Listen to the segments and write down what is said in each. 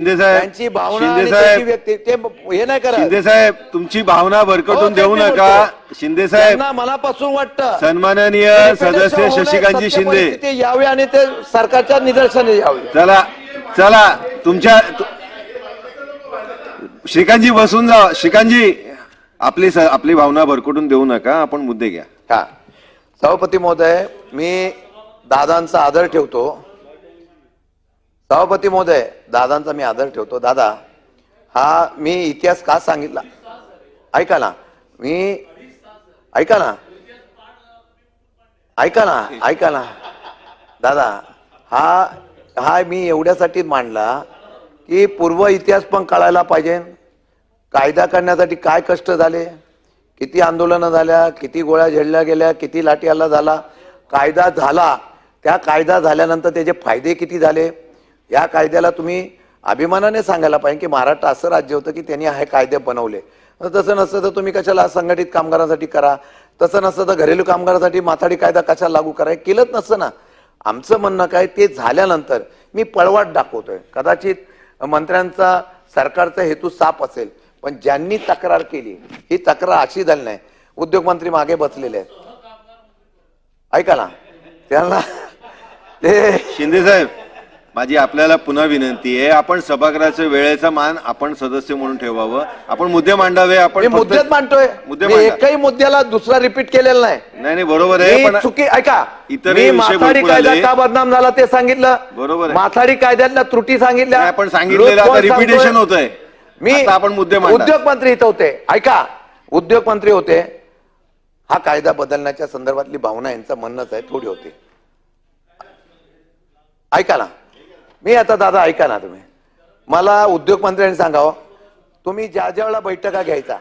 शिंदे साहेब त्यांची भावना शिंदे आणि साहेब त्याची व्यक्ती ते हे नाही करत. शिंदे साहेब तुमची भावना भरकटून देऊ नका. शिंदे साहेब त्यांना मनापासून वाटतं. सन्माननीय सदस्य शशिकांतजी शिंदे. ते यावे आणि ते सरकारच्या निदर्शने यावे. चला चला तुमच्या तु- श्रीकांतजी बसून जा. श्रीकांतजी आपली स- आपली भावना भरकटून देऊ नका. आपण मुद्दे घ्या. हा. सभापती महोदय मी दादांचा आदर ठेवतो. सभापती महोदय दादांचा मी आदर ठेवतो. दादा हा मी इतिहास का सांगितला? ऐका ना. मी ऐका ना. ऐका ना ऐका ना. दादा हा हा मी एवढ्यासाठी मांडला की पूर्व इतिहास पण कळायला पाहिजे. कायदा करण्यासाठी काय कष्ट झाले? किती आंदोलनं झाल्या? किती गोळ्या झेडल्या गेल्या? किती लाठी हल्ला झाला? कायदा झाला. त्या कायदा झाल्यानंतर त्याचे फायदे किती झाले? या कायद्याला तुम्ही अभिमानाने सांगायला पाहिजे की महाराष्ट्र असं राज्य होतं की त्यांनी हे कायदे बनवले. तसं नसतं तर तुम्ही कशाला संघटित कामगारांसाठी करा. तसं नसतं तर घरेलू कामगारांसाठी माथाडी कायदा कशाला लागू करा? हे केलंच नसतं ना. आमचं म्हणणं काय? ते झाल्यानंतर मी पळवाट दाखवतोय. कदाचित मंत्र्यांचा सरकारचा हेतू साफ असेल पण ज्यांनी तक्रार केली ही तक्रार अशी झाली नाही. उद्योगमंत्री मागे बसलेले आहेत. ऐका ना. त्यांना ते शिंदे साहेब माझी आपल्याला पुन्हा विनंती आहे आपण सभागृहाच्या वेळेचा मान आपण सदस्य म्हणून ठेवावं आपण मुद्दे मांडावे आपण मी फक्त- मुद्देच मांडतोय मुद्दे. एकही मुद्द्याला दुसरा रिपीट केलेला नाही नाही नाही बरोबर आहे चुकी ऐका विषय माथाडी कायदा. का बदनाम झाला ते सांगितलं बरोबर आहे. माथाडी कायद्यातल्या त्रुटी सांगितल्या आपण सांगितलेलं रिपिटेशन सांगतोय? होतंय मी आपण मुद्दे मांडा. उद्योगमंत्री इथं होते ऐका उद्योगमंत्री होते हा कायदा बदलण्याच्या संदर्भातली भावना यांचं म्हणणंच आहे थोडी होती ऐका ना मी आता दादा ऐका ना तुम्ही. मला उद्योगमंत्र्यांनी सांगावं. तुम्ही ज्या ज्या वेळेला बैठका घ्यायचा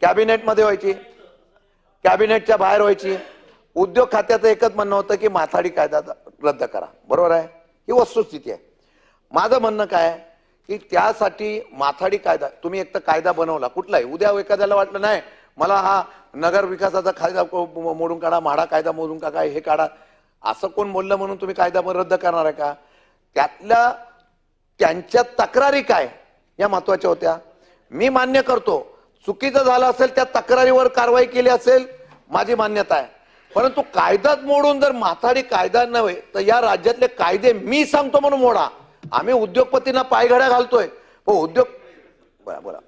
कॅबिनेटमध्ये व्हायची कॅबिनेटच्या बाहेर व्हायची उद्योग खात्याचं एकच म्हणणं होतं की माथाडी कायदा रद्द करा. बरोबर आहे? ही वस्तुस्थिती आहे. माझं म्हणणं काय आहे? की त्यासाठी माथाडी कायदा तुम्ही एक तर कायदा बनवला. कुठलाही उद्या एखाद्याला वाटलं नाही मला हा नगर विकासाचा कायदा मो- मोडून काढा म्हाडा कायदा मोडून काढा हे काढा. असं कोण बोललं म्हणून तुम्ही कायदा रद्द करणार आहे का? त्यातल्या त्यांच्या तक्रारी काय या महत्त्वाच्या होत्या? मी मान्य करतो चुकीचं झालं असेल त्या तक्रारीवर कारवाई केली असेल माझी मान्यता आहे. परंतु कायदाच मोडून जर माथाडी कायदा नव्हे तर या राज्यातले कायदे मी सांगतो म्हणून मोडा. आम्ही उद्योगपतींना पायघड्या घालतोय. हो उद्योग बोला बोला.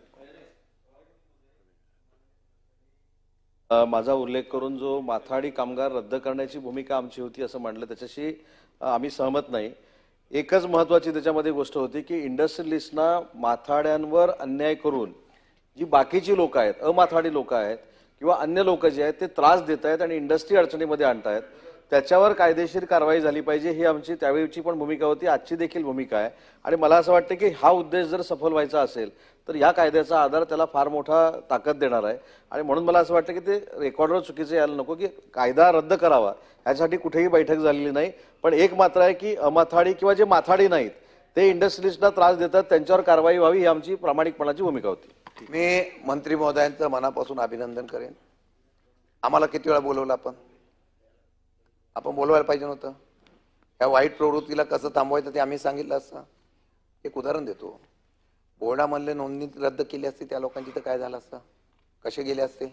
माझा उल्लेख करून जो माथाडी कामगार रद्द करण्याची भूमिका आमची होती असं म्हणलं त्याच्याशी आम्ही सहमत नाही. एकच महत्वाची त्याच्यामध्ये गोष्ट होती की इंडस्ट्रियलिस्टना माथाड्यांवर अन्याय करून जी बाकीची लोक आहेत अमाथाडी लोक आहेत किंवा अन्य लोक जे आहेत ते त्रास देत आहेत आणि इंडस्ट्री अडचणीमध्ये आणतायत. त्याच्यावर कायदेशीर कारवाई झाली पाहिजे ही आमची त्यावेळीची पण भूमिका होती आजची देखील भूमिका आहे. आणि मला असं वाटतं की हा उद्देश जर सफल व्हायचा असेल तर या कायद्याचा आधार त्याला फार मोठा ताकद देणार आहे. आणि म्हणून मला असं वाटतं की ते रेकॉर्डवर चुकीचं यायला नको की कायदा रद्द करावा यासाठी कुठेही बैठक झालेली नाही. पण एक मात्र आहे की अमाथाडी किंवा जे माथाडी नाहीत ते इंडस्ट्रीजला त्रास देतात त्यांच्यावर कारवाई व्हावी ही आमची प्रामाणिकपणाची भूमिका होती. मी मंत्री महोदयांचं मनापासून अभिनंदन करेन. आम्हाला किती वेळा बोलवलं आपण? आपण बोलवायला पाहिजे नव्हतं. या वाईट प्रवृत्तीला कसं थांबवायचं ते आम्ही सांगितलं असतं. एक उदाहरण देतो. बोर्डामधले नोंदणी रद्द केली असती त्या लोकांची तर काय झालं असतं? कसे गेले असते?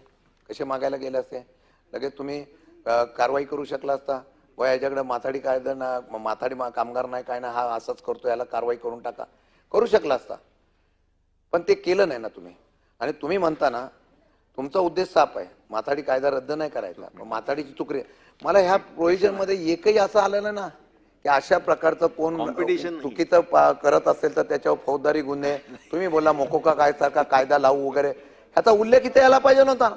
कसे मागायला गेले असते? लगेच तुम्ही कारवाई करू शकला असता. व याच्याकडे माथाडी कायदा ना माथाडी मा- कामगार नाही काय ना हा असंच करतो याला कारवाई करून टाका. करू शकला असता. पण ते केलं नाही ना तुम्ही. आणि तुम्ही म्हणता ना तुमचा उद्देश साफ आहे. माथाडी कायदा रद्द नाही करायचा. माथाडीची चुकरी. मला ह्या प्रोव्हिजनमध्ये एकही असं आलेलं ना की अशा प्रकारचं कोण नाही. चुकीचं करत असेल तर त्याच्यावर फौजदारी गुन्हे तुम्ही बोला मोकोका काय सारखा कायदा लावू वगैरे. ह्याचा उल्लेख इथे यायला पाहिजे नव्हता.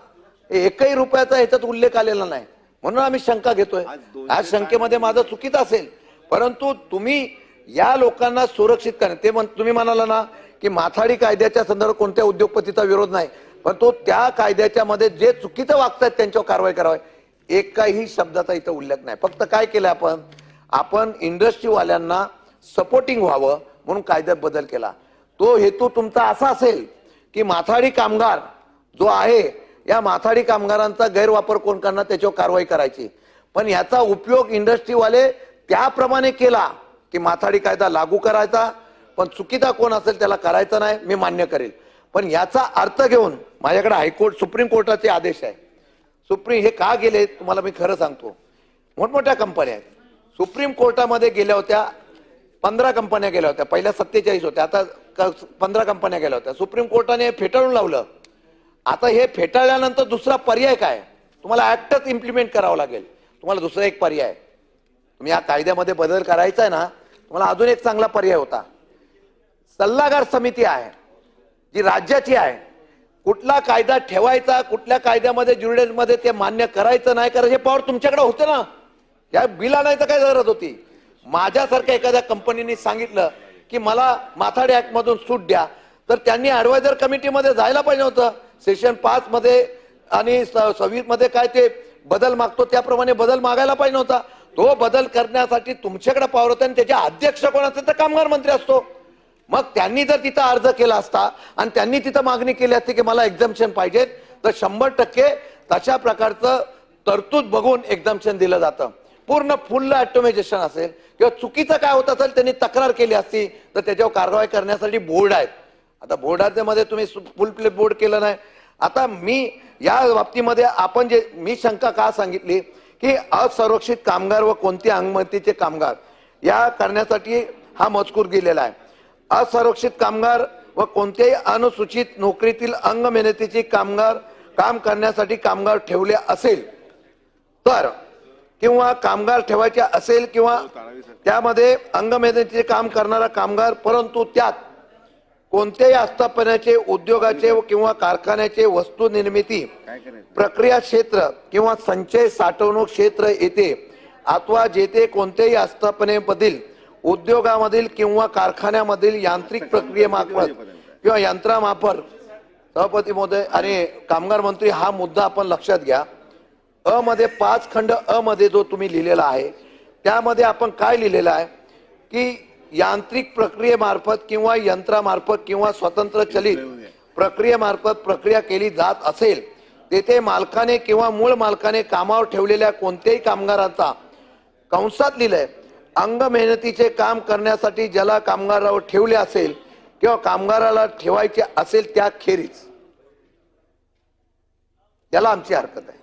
एकही रुपयाचा ह्याच्यात उल्लेख आलेला नाही. म्हणून आम्ही शंका घेतोय. या शंकेमध्ये माझं चुकीचं असेल. परंतु तुम्ही या लोकांना सुरक्षित करा. ते तुम्ही म्हणाला ना की माथाडी कायद्याच्या संदर्भात कोणत्या उद्योगपतीचा विरोध नाही. पण तो त्या कायद्याच्या मध्ये जे चुकीचं वागतात त्यांच्यावर कारवाई करावी. एकाही शब्दाचा इथं उल्लेख नाही. फक्त काय केलं आपण? आपण इंडस्ट्रीवाल्यांना सपोर्टिंग व्हावं म्हणून कायद्यात बदल केला. तो हेतू तुमचा असा असेल की माथाडी कामगार जो आहे या माथाडी कामगारांचा गैरवापर कोण करणार त्याच्यावर कारवाई करायची. पण याचा उपयोग इंडस्ट्रीवाले त्याप्रमाणे केला की माथाडी कायदा लागू करायचा पण चुकीचा कोण असेल त्याला करायचं नाही मी मान्य करेल. पण याचा अर्थ घेऊन माझ्याकडे हायकोर्ट सुप्रीम कोर्टाचे आदेश आहे. सुप्रीम हे का गेले तुम्हाला मी खरं सांगतो. मोठमोठ्या कंपन्या आहेत. सुप्रीम कोर्टामध्ये गेल्या होत्या पंधरा कंपन्या गेल्या होत्या. पहिल्या सत्तेचाळीस होत्या. आता क- पंधरा कंपन्या गेल्या होत्या. सुप्रीम कोर्टाने फेटाळून लावलं. आता हे फेटाळल्यानंतर दुसरा पर्याय काय? तुम्हाला ऍक्टच इम्प्लिमेंट करावं लागेल. तुम्हाला दुसरा एक पर्याय. तुम्ही या कायद्यामध्ये बदल करायचा आहे ना तुम्हाला अजून एक चांगला पर्याय होता. सल्लागार समिती आहे. जी राज्याची आहे कुठला कायदा ठेवायचा कुठल्या कायद्यामध्ये ज्युरिडेन्समध्ये ते मान्य करायचं नाही करायचं हे पॉवर तुमच्याकडे होते ना. या बिल आणायचं काय गरज होती? माझ्यासारख्या एखाद्या कंपनीने सांगितलं की मला माथाडी ऍक्टमधून सूट द्या. तर त्यांनी ऍडवायझर कमिटीमध्ये जायला पाहिजे होतं. सेशन पाच मध्ये आणि सव्वीसमध्ये काय ते बदल मागतो त्याप्रमाणे बदल मागायला पाहिजे होता. तो बदल करण्यासाठी तुमच्याकडे पावर होता आणि त्याचे अध्यक्ष कोण असेल तर कामगार मंत्री असतो. मग त्यांनी जर तिथं अर्ज केला असता आणि त्यांनी तिथं मागणी केली असती की मला एक्झाम्शन पाहिजे तर शंभर टक्के तशा प्रकारचं तरतूद बघून एक्झाम्शन दिलं जातं. पूर्ण फुल ऑटोमेजेशन असेल किंवा चुकीचं काय होत असेल त्यांनी तक्रार केली असती तर त्याच्यावर कारवाई करण्यासाठी बोर्ड आहेत. आता बोर्डामध्ये तुम्ही फुल प्ले बोर्ड केलं नाही. आता मी या बाबतीमध्ये आपण जे मी शंका का सांगितली की असुरक्षित कामगार व कोणती अंगमतीचे कामगार या करण्यासाठी हा मजकूर गेलेला आहे. असुरक्षित कामगार व कोणत्याही अनुसूचित नोकरीतील अंग मेहनतीचे कामगार काम करण्यासाठी कामगार ठेवले असेल तर किंवा कामगार ठेवायचे असेल किंवा त्यामध्ये अंग मेहनतीचे काम करणारा कामगार परंतु त्यात कोणत्याही आस्थापनाचे उद्योगाचे व किंवा कारखान्याचे वस्तू निर्मिती प्रक्रिया क्षेत्र किंवा संचय साठवणूक क्षेत्र येथे अथवा जेथे कोणत्याही आस्थापनेमधील उद्योगामधील किंवा कारखान्यामधील यांत्रिक प्रक्रियेमार्फत किंवा यंत्रामार्फत सभापती महोदय आणि कामगार मंत्री हा मुद्दा आपण लक्षात घ्या. अ मध्ये पाच खंड अ मध्ये जो तुम्ही लिहिलेला आहे त्यामध्ये आपण काय लिहिलेलं आहे? की यांत्रिक प्रक्रियेमार्फत किंवा यंत्रामार्फत किंवा स्वतंत्र चलित प्रक्रियेमार्फत प्रक्रिया केली जात असेल तेथे मालकाने किंवा मूळ मालकाने कामावर ठेवलेल्या कोणत्याही कामगारांचा कंसात लिहिलंय. अंग मेहनतीचे काम करण्यासाठी ज्याला कामगारावर ठेवले असेल किंवा कामगाराला ठेवायचे असेल त्या खेरीज त्याला आमची हरकत आहे.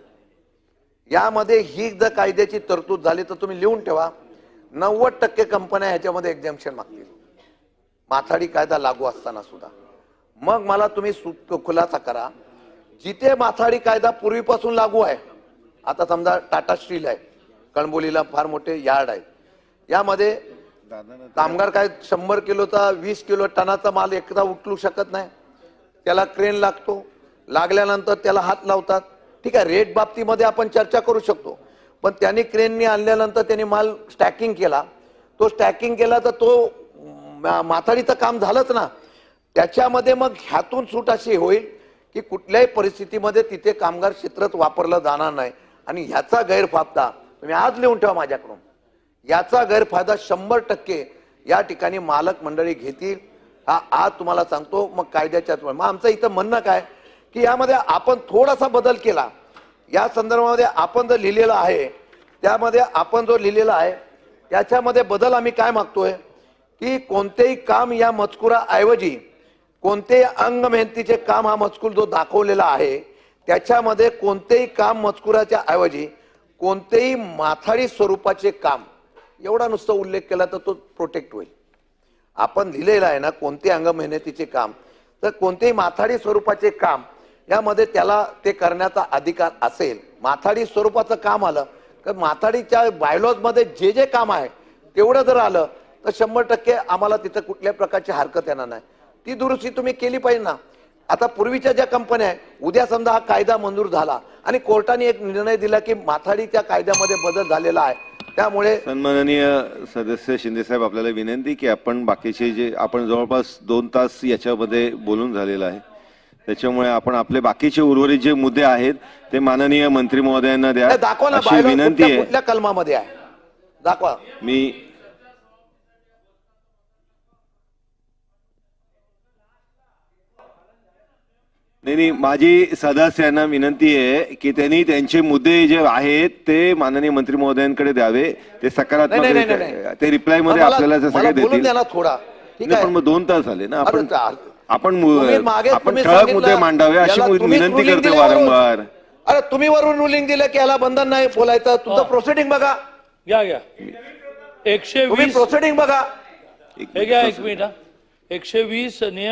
यामध्ये ही जर कायद्याची तरतूद झाली तर तुम्ही लिहून ठेवा. नव्वद टक्के कंपन्या ह्याच्यामध्ये एक्झाम्शन मागतील. माथाडी कायदा लागू असताना सुद्धा. मग मला तुम्ही सु- खुलासा करा. जिथे माथाडी कायदा पूर्वीपासून लागू आहे आता समजा टाटा स्टील आहे कणबोलीला फार मोठे यार्ड आहे यामध्ये कामगार काय शंभर किलोचा वीस किलो टनाचा माल एकदा उचलू शकत नाही. त्याला क्रेन लागतो. लागल्यानंतर त्याला हात लावतात. ठीक आहे रेट बाबतीमध्ये आपण चर्चा करू शकतो. पण त्यांनी क्रेननी आणल्यानंतर त्यांनी माल स्टॅकिंग केला. तो स्टॅकिंग केला तर तो माथाडीचं काम झालंच ना. त्याच्यामध्ये मग ह्यातून सूट अशी होईल की कुठल्याही परिस्थितीमध्ये तिथे कामगार क्षेत्रात वापरलं जाणार नाही. आणि ह्याचा गैरफायदा तुम्ही आज लिहून ठेवा माझ्याकडून. याचा गैरफायदा शंभर टक्के या ठिकाणी मालक मंडळी घेतील. हा आज तुम्हाला सांगतो मग कायद्याच्या मग आमचं इथं म्हणणं काय? की यामध्ये आपण थोडासा बदल केला. या संदर्भामध्ये आपण जर लिहिलेलं आहे त्यामध्ये आपण जो लिहिलेला आहे त्याच्यामध्ये बदल आम्ही काय मागतोय? की कोणतेही काम या मजकुराऐवजी कोणतेही अंग मेहनतीचे काम हा मजकूर जो दाखवलेला आहे त्याच्यामध्ये कोणतेही काम मजकुराच्या ऐवजी कोणतेही माथाडी स्वरूपाचे काम एवढा नुसता उल्लेख केला तर तो प्रोटेक्ट होईल. आपण लिहिलेलं आहे ना कोणते अंग मेहनतीचे काम तर कोणतेही माथाडी स्वरूपाचे काम यामध्ये त्याला ते करण्याचा अधिकार असेल. माथाडी स्वरूपाचं काम आलं तर माथाडीच्या बायलॉजमध्ये जे जे काम आहे तेवढं जर आलं तर शंभर टक्के आम्हाला तिथं कुठल्या प्रकारची हरकत येणार नाही. ती दुरुस्ती तुम्ही केली पाहिजे ना. आता पूर्वीच्या ज्या कंपन्या आहे उद्या समजा हा कायदा मंजूर झाला आणि कोर्टाने एक निर्णय दिला की माथाडीच्या कायद्यामध्ये बदल झालेला आहे त्यामुळे सन्माननीय सदस्य शिंदेसाहेब आपल्याला विनंती की आपण बाकीचे जे आपण जवळपास दोन तास याच्यामध्ये बोलून झालेलं आहे. त्याच्यामुळे आपण आपले बाकीचे उर्वरित जे मुद्दे आहेत ते माननीय मंत्री महोदयांना द्या. दाखवा ना अशी bylaw विनंती कुठल्या आहे. कुठल्या कलमामध्ये आहे. दाखवा. मी नाही नाही माझी सदस्यांना विनंती आहे की त्यांनी त्यांचे मुद्दे जे आहेत ते माननीय मंत्री महोदयांकडे द्यावे ते सकारात्मक ते रिप्लायमध्ये आपल्याला सगळे देतील. थोडा. पण मग दोन तास झाले ना आपण आपण आपण तुम्ही ठळक मुद्दे मांडावे अशी विनंती करते वारंवार. अरे तुम्ही वरून रुलिंग दिलं की याला बंधन नाही बोलायचं? तुमचं प्रोसिडिंग बघा. घ्या घ्या एकशे वीस प्रोसिडिंग बघा. हे घ्या एक मिनिट. एकशे वीस नियम